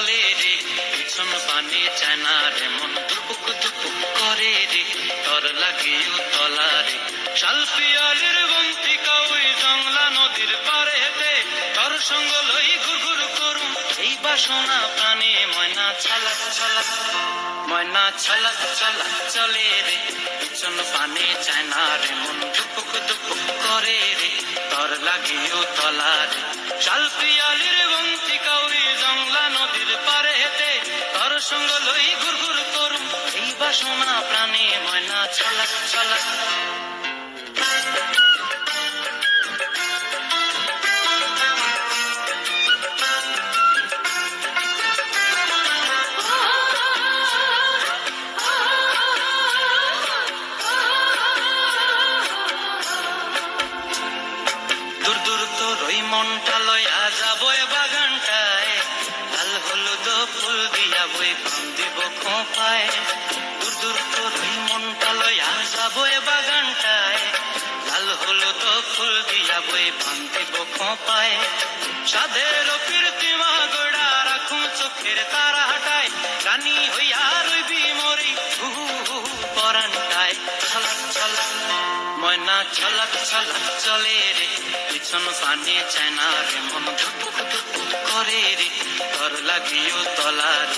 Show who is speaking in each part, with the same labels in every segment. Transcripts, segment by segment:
Speaker 1: চলে রে, পিছন পানে চায় না রে, মন দুপুক দুপুক করে রে তর লাগিও তলা রে। শাল পিয়ালের ওই জংলা নদীর পারে হেতে তর সঙ্গ লই ঘুরঘুর করুম এই বাসনা প্রাণে ময়না ছালাক ছালাক ময়না ছালাক ছালাক চলে রে। পিছন পানে চায় না রে, মন দুপুক দুপুক করে রে। লাগিও তলার। শাল পিয়ালের বন্তিকা ওই জংলা নদীর পারে হেতে তর সঙ্গ লই ঘুরঘুর করুম এই বাসনা প্রাণে ময়না ছলাক ছালাক মনটা লয়া যাব বাগানটায়। লাল হলুদ ফুল দিয়া বই পাম দিব খোপায়। দূর দূর তোর মনটা লয়া যাব বাগানটায়। লাল হলুদ ফুল দিয়া বই পাম দিব খোপায়। সাধের কীর্তিমা গোড়া রাখুন চোখের তারা হাটায় রানী ময়না ছলক ছলক চলে রে। পিছন পানে চায় না রে, মন করে রে। তর লাগিও তলার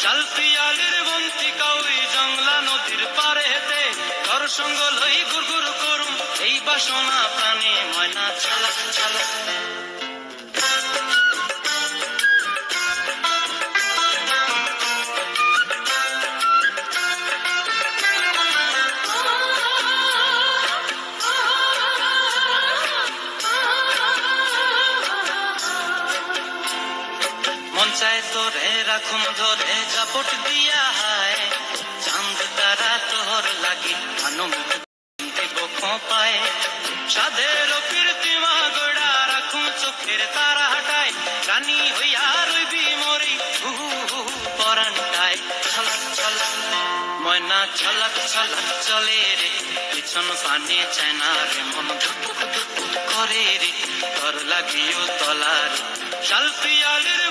Speaker 1: শাল পিয়ালের বন্তি কাউরি জংলা নদীর পারে হেতে তর সঙ্গ লই গুরগুর করুম, এই বাসনা প্রাণে ময়না ছলক মন তোরে রাখুম ধরে জাপট দিয়া হায়। চাঁদ তারা তোর লাগি আনন্দ দেব খোপায় সাধের কীর্তিমা গোড়া রাখুম চোখের তারা হাটায়। রানী হইয়া রইবি মরি হু হু পরানটায়। ছলক ছলক, ময়না, ছলক ছলক চলে রে। পিছন পানে চায় না রে মন করে রে। তর লাগিও তলার শাল পিয়ালের